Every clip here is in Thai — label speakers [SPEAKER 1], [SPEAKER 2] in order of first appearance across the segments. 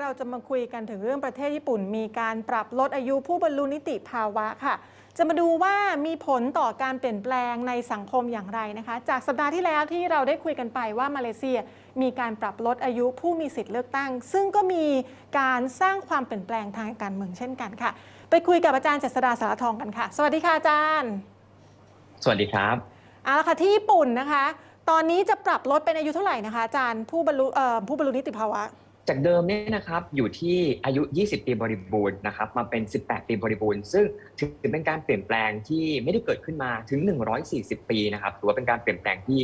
[SPEAKER 1] เราจะมาคุยกันถึงเรื่องประเทศญี่ปุ่น มีการปรับลดอายุผู้บรรลุนิติภาวะค่ะ จะมาดูว่ามีผลต่อการเปลี่ยนแปลงในสังคมอย่างไรนะคะ จากสัปดาห์ที่แล้วที่เราได้คุยกันไปว่ามาเลเซีย มีการปรับลดอายุผู้มีสิทธิ์เลือกตั้ง ซึ่งก็มีการสร้างความเปลี่ยนแปลงทางการเมืองเช่นกันค่ะ ไปคุยกับอาจารย์เจษดาสารทองกันค่ะ สวัสดีค่ะอาจารย์
[SPEAKER 2] สวัสดีครับ
[SPEAKER 1] เอาละค่ะที่ญี่ปุ่นนะคะ ตอนนี้จะปรับลดเป็นอายุเท่าไหร่นะคะอาจารย์ผู้บรรลุเอ่อผู้บรรลุนิติภาวะ
[SPEAKER 2] จากเดิมเนี่ยนะครับอยู่ที่อายุ 20 ปีบริบูรณ์นะครับมาเป็น 18 ปีบริบูรณ์ ซึ่งถือเป็นการเปลี่ยนแปลงที่ไม่ได้เกิดขึ้นมาถึง 140 ปีนะครับถือว่าเป็นการเปลี่ยนแปลงที่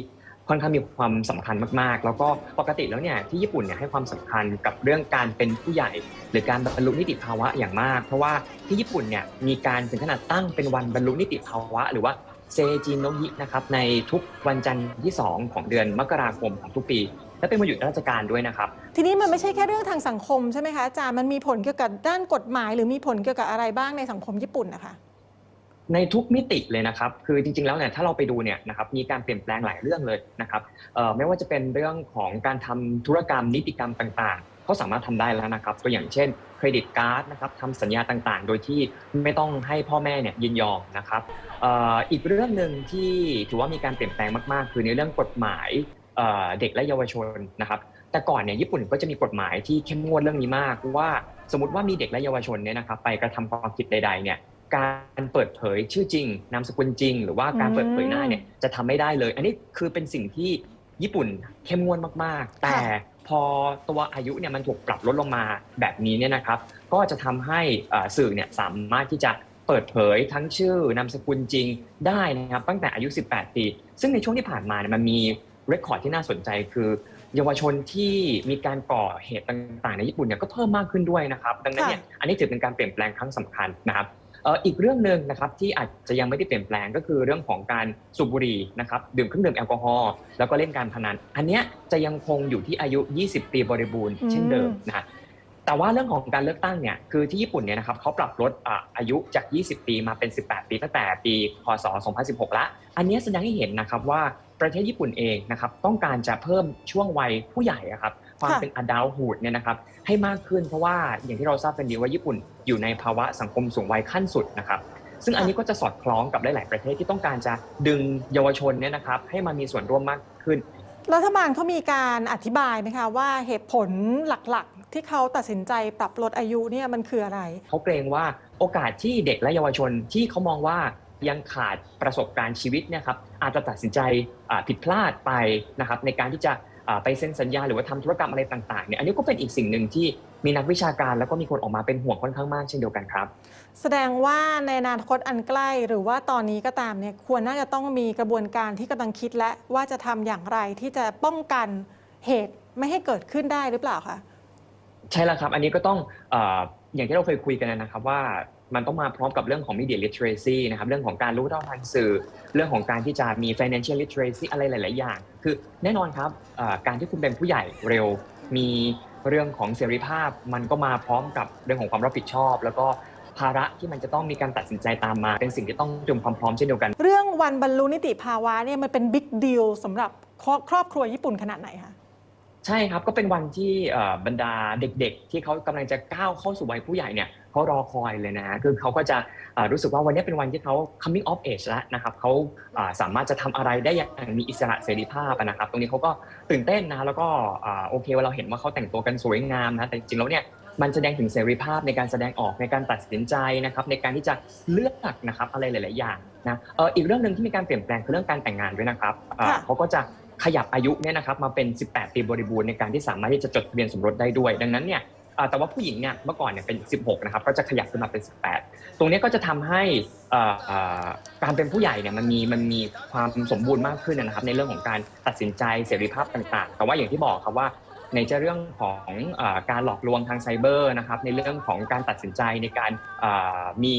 [SPEAKER 2] ค่อนข้างมีความสำคัญมากๆ แล้วก็ปกติแล้วเนี่ยที่ญี่ปุ่นเนี่ยให้ความสำคัญกับเรื่องการเป็นผู้ใหญ่ หรือการบรรลุนิติภาวะอย่างมาก เพราะว่าที่ญี่ปุ่นเนี่ยมีการถึงขนาดตั้งเป็นวันบรรลุนิติภาวะ หรือว่าเซจินโนยินะครับในทุกวันจันทร์ที่ 2 ของเดือนมกราคมของทุกปี และเป็นวันหยุดราชการด้วยนะครับ
[SPEAKER 1] ทีนี้มันไม่ใช่แค่เรื่องทางสังคมใช่ไหมคะอาจารย์มันมีผลเกี่ยวกับด้านกฎหมาย หรือมีผลเกี่ยวกับอะไรบ้างในสังคมญี่ปุ่นนะคะ
[SPEAKER 2] ในทุกมิติเลยนะครับ คือจริงๆ แล้วเนี่ยถ้าเราไปดูเนี่ยนะครับมีการเปลี่ยนแปลงหลายเรื่องเลยนะครับเอ่อไม่ว่าจะเป็นเรื่องของการทำธุรกรรมนิติกรรมต่างๆเขาสามารถทำได้แล้วนะครับตัวอย่างเช่นเครดิตการ์ดนะครับทำสัญญาต่างๆ โดยที่ไม่ต้องให้พ่อแม่เนี่ยยินยอมนะครับเอ่ออีกเรื่องหนึ่งที่ถือว่ามีการเปลี่ยนแปลงมากๆ คือในเรื่องกฎหมาย เอ่อเด็กและเยาวชนนะครับแต่ก่อนเนี่ยญี่ปุ่นก็จะมีกฎหมายที่เข้มงวดเรื่องนี้มากว่าสมมติว่ามีเด็กและเยาวชนเนี่ยนะครับไปกระทำความผิดใดๆเนี่ยการเปิดเผยชื่อจริง นามสกุลจริง หรือว่าการเปิดเผยหน้าเนี่ยจะทำไม่ได้เลย อันนี้คือเป็นสิ่งที่ญี่ปุ่นเข้มงวดมากๆ แต่พอตัวอายุเนี่ยมันถูกปรับลดลงมาแบบนี้เนี่ยนะครับ ก็จะทำให้เอ่อสื่อเนี่ยสามารถที่จะเปิดเผยทั้งชื่อนามสกุลจริงได้นะครับตั้งแต่อายุ 18 ปี ซึ่งในช่วงที่ผ่านมาเนี่ยมันมี เรคคอร์ดที่น่าสนใจคือ เยาวชนที่มีการก่อเหตุต่างๆ ในญี่ปุ่นเนี่ยก็เพิ่มมากขึ้นด้วยนะครับ ดังนั้นเนี่ยอันนี้ถือเป็นการเปลี่ยนแปลงครั้งสำคัญนะครับเอ่ออีกเรื่องหนึ่งนะครับที่อาจจะยังไม่ได้เปลี่ยนแปลงก็คือเรื่องของการสูบบุหรี่นะครับดื่มเครื่องดื่มแอลกอฮอล์แล้วก็เล่นการพนัน อันเนี้ยจะยังคงอยู่ที่อายุ 20 ปีบริบูรณ์เช่นเดิมนะฮะแต่ว่าเรื่องของการเลือกตั้งเนี่ยคือที่ญี่ปุ่นเนี่ยนะครับเขาปรับลดอะอายุจาก 20 ปีมาเป็น 18 ปีตั้งแต่ปี พศ 2016 ละ อันเนี้ยแสดงให้เห็นนะครับว่า ประเทศญี่ปุ่นเองนะครับต้องการจะเพิ่มช่วงวัยผู้ใหญ่อะครับความเป็น adulthood เนี่ยนะครับให้มากขึ้นเพราะว่าอย่างที่เราทราบกันดีว่าญี่ปุ่นอยู่ในภาวะสังคมสูงวัยขั้นสุดนะครับซึ่งอันนี้ก็จะสอดคล้องกับหลาย ๆ ประเทศที่ต้องการจะดึงเยาวชนเนี่ยนะครับให้มามีส่วนร่วมมากขึ้น
[SPEAKER 1] รัฐบาลเขามีการอธิบายไหมคะว่าเหตุผลหลัก ๆ ที่เขาตัดสินใจปรับลดอายุเนี่ยมันคืออะไร
[SPEAKER 2] เขาเกรงว่าโอกาสที่เด็กและเยาวชนที่เขามองว่า ยังขาดประสบการณ์ชีวิตเนี่ยครับอาจจะตัดสินใจอ่าผิดพลาดไปนะครับในการที่จะอ่าไปเซ็นสัญญาหรือว่าทำธุรกรรมอะไรต่างๆเนี่ยอันนี้ก็เป็นอีกสิ่งหนึ่งที่มีนักวิชาการแล้วก็มีคนออกมาเป็นห่วงค่อนข้างมากเช่นเดียวกันครับ
[SPEAKER 1] แสดงว่าในอนาคตอันใกล้หรือว่าตอนนี้ก็ตามเนี่ยควรน่าจะต้องมีกระบวนการที่กำลังคิดและว่าจะทำอย่างไรที่จะป้องกันเหตุไม่ให้เกิดขึ้นได้หรือเปล่าคะ
[SPEAKER 2] ใช่แล้วครับ อันนี้ก็ต้องเอออย่างที่เราเคยคุยกันนะครับว่า มันต้องมาพร้อมกับเรื่องของ media literacy นะครับเรื่องของการรู้เท่าทันสื่อ เรื่องของการที่จะมี financial literacy อะไรหลาย ๆ อย่าง คือแน่นอนครับการที่คุณเป็นผู้ใหญ่เร็ว มีเรื่องของเสรีภาพ มันก็มาพร้อมกับเรื่องของความรับผิดชอบ แล้วก็ภาระที่มันจะต้องมีการตัดสินใจตามมา เป็นสิ่งที่ต้องเตรียมความพร้อมเช่นเดียวกัน
[SPEAKER 1] เรื่องวันบรรลุนิติภาวะเนี่ยมันเป็นบิ๊กดีลสำหรับครอบครัวญี่ปุ่นขนาดไหนคะ
[SPEAKER 2] ใช่ครับก็เป็นวันที่เอ่อบรรดาเด็กๆ ที่เขากำลังจะก้าวเข้าสู่วัยผู้ใหญ่เนี่ยเขารอคอยเลยนะฮะคือเขาก็จะเอ่อรู้สึกว่าวันนี้เป็นวันที่เขา coming of age แล้วนะครับเขาอ่าสามารถจะทำอะไรได้อย่างมีอิสระเสรีภาพอะนะครับ ตรงนี้เขาก็ตื่นเต้นนะแล้วก็อ่าโอเคว่าเราเห็นว่าเขาแต่งตัวกันสวยงามนะแต่จริงๆแล้วเนี่ยมันแสดงถึงเสรีภาพในการแสดงออกในการตัดสินใจนะครับในการที่จะเลือกนะครับอะไรหลาย ๆ อย่างนะเอ่ออีกเรื่องหนึ่งที่มีการเปลี่ยนแปลงคือเรื่องการแต่งงานด้วยนะครับอ่า
[SPEAKER 1] ค่ะ
[SPEAKER 2] เขาก็จะ ขยับอายุเนี่ยนะครับมาเป็น 18 ปีบริบูรณ์ในการที่สามารถที่จะจดทะเบียนสมรสได้ด้วย ดังนั้นเนี่ยแต่ว่าผู้หญิงเนี่ยเมื่อก่อนเนี่ยเป็น 16 นะครับ ก็จะขยับขึ้นมาเป็น 18 ตรงนี้ก็จะทำให้การเป็นผู้ใหญ่เนี่ยมันมีมันมีความสมบูรณ์มากขึ้นนะครับ ในเรื่องของการตัดสินใจเสรีภาพต่างๆ แต่ว่าอย่างที่บอกครับว่าในจะเรื่องของอการหลอกลวงทางไซเบอร์นะครับ ในเรื่องของการตัดสินใจในการมี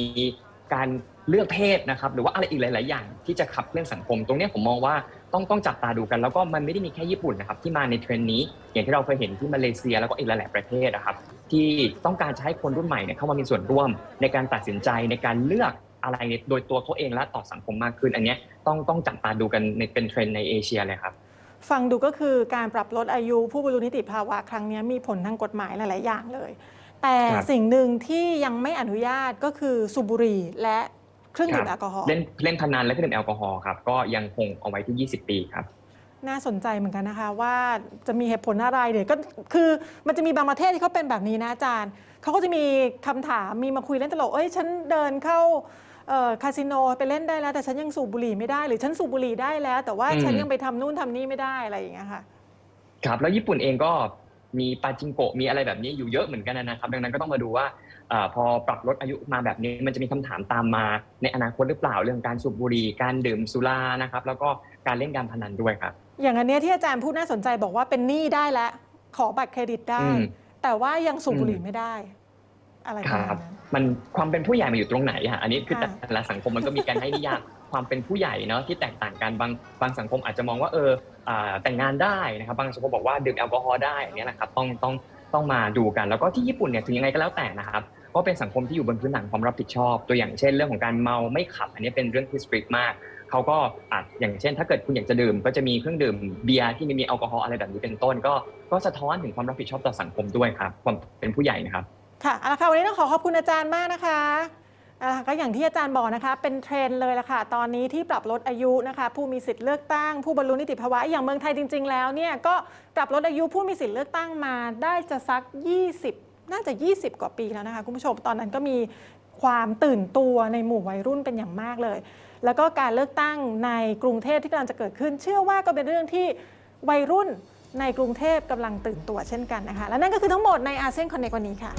[SPEAKER 2] การ เลือกเพศนะครับหรือว่าอะไรอีกหลาย ๆ อย่าง ที่จะขับเคลื่อนสังคม ตรงเนี้ยผมมองว่าต้องต้องจับตาดูกัน แล้วก็มันไม่ได้มีแค่ญี่ปุ่นนะครับที่มาในเทรนด์นี้ อย่างที่เราเคยเห็นที่มาเลเซียแล้วก็อีกหลาย ๆ ประเทศนะครับ ที่ต้องการจะให้คนรุ่นใหม่เนี่ยเข้ามามีส่วนร่วม ในการตัดสินใจในการเลือกอะไรในโดยตัวเขาเองและต่อสังคมมากขึ้น อันเนี้ยต้องต้องจับตาดูกันในเป็นเทรนด์ในเอเชียเลยครับ
[SPEAKER 1] ฟังดูก็คือการปรับลดอายุผู้บรรลุนิติภาวะครั้งนี้มีผลทางกฎหมายหลาย ๆ อย่างเลย แต่
[SPEAKER 2] ครับ
[SPEAKER 1] สิ่งหนึ่งที่ยังไม่อนุญาตก็คือสูบบุหรี่และ เครื่องดื่ม
[SPEAKER 2] ค
[SPEAKER 1] แอ
[SPEAKER 2] รับ
[SPEAKER 1] ลกอฮอล์
[SPEAKER 2] เล่นเล่นพนันและเครื่องดื่มแอลกอฮอล์ครับก็ยังคงเอาไว้ที่ 20 ปีครับ
[SPEAKER 1] น่าสนใจเหมือนกันนะคะว่าจะมีเหตุผลอะไรเดี๋ยวก็คือมันจะมีบางประเทศที่เขาเป็นแบบนี้นะอาจารย์เขาก็จะมีคำถามมีมาคุยเล่นตลกเอ้ยฉันเดินเข้าเอ่อคาสิโนไปเล่นได้แล้ว แต่ฉันยังสูบบุหรี่ไม่ได้หรือฉันสูบบุหรี่ได้แล้ว แต่ว่า
[SPEAKER 2] อืม
[SPEAKER 1] ฉันยังไปทำนู่นทำนี่ไม่ได้อะไรอย่างเงี้ยค่ะ
[SPEAKER 2] ครับแล้วญี่ปุ่นเองก็ มีปาจิงโกะมีอะไรแบบนี้อยู่เยอะเหมือนกันนะครับ ดังนั้นก็ต้องมาดูว่าเออพอปรับลดอายุมาแบบนี้มันจะมีคำถามตามมาในอนาคตหรือเปล่าเรื่องการสูบบุหรี่การดื่มสุรานะครับ แล้วก็การเล่นการพนันด้วยครับ
[SPEAKER 1] อย่างอันเนี้ยที่อาจารย์พูดน่าสนใจบอกว่าเป็นหนี้ได้แล้วขอบัตรเครดิตได้
[SPEAKER 2] อืม
[SPEAKER 1] แต่ว่ายังสูบบุหรี่
[SPEAKER 2] อืม
[SPEAKER 1] ไม่ได้อะไรป
[SPEAKER 2] ค
[SPEAKER 1] ระ
[SPEAKER 2] รั
[SPEAKER 1] มา
[SPEAKER 2] บ
[SPEAKER 1] ณนั้น
[SPEAKER 2] มันความเป็นผู้ใหญ่มาอยู่ตรงไหนอะอันนี้คือ
[SPEAKER 1] ค่ะ
[SPEAKER 2] แต่ละสังคมมันก็มีการให้นิยาม ความเป็นผู้ใหญ่เนาะที่แตกต่างกันบางบางสังคมอาจจะมองว่าเออแต่งงานได้นะครับบางสังคมบอกว่าดื่มแอลกอฮอล์ได้อันนี้แหละครับต้องต้องต้องมาดูกัน แล้วก็ที่ญี่ปุ่นเนี่ยถึงยังไงก็แล้วแต่นะครับก็เป็นสังคมที่อยู่บนพื้นฐานความรับผิดชอบ ตัวอย่างเช่นเรื่องของการเมาไม่ขับ อันนี้เป็นเรื่องที่สตรีทมากเขาก็อาจอย่างเช่น ถ้าเกิดคุณอยากจะดื่ม ก็จะมีเครื่องดื่มเบียร์ที่ไม่มีแอลกอฮอล์อะไรแบบนี้เป็นต้น ก็ก็สะท้อนถึงความรับผิดชอบต่อสังคมด้วยครับความเป็นผู้ใหญ่นะครับ
[SPEAKER 1] ค่ะเอาละค่ะวันนี้ต้องขอขอบคุณอาจารย์มากนะคะ ก็อย่างที่อาจารย์บอกนะคะ เป็นเทรนเลยละค่ะ ตอนนี้ที่ปรับลดอายุนะคะ ผู้มีสิทธิ์เลือกตั้ง ผู้บรรลุนิติภาวะอย่างเมืองไทยจริง ๆ แล้วเนี่ยก็ปรับลดอายุผู้มีสิทธิ์เลือกตั้งมาได้จะสัก 20 น่าจะ 20 กว่าปีแล้วนะคะคุณผู้ชมตอนนั้นก็มีความตื่นตัวในหมู่วัยรุ่นเป็นอย่างมากเลย แล้วก็การเลือกตั้งในกรุงเทพที่กำลังจะเกิดขึ้น เชื่อว่าก็เป็นเรื่องที่วัยรุ่นในกรุงเทพกำลังตื่นตัวเช่นกันนะคะ และนั่นก็คือทั้งหมดในอาเซียนคอนเนควันนี้ค่ะ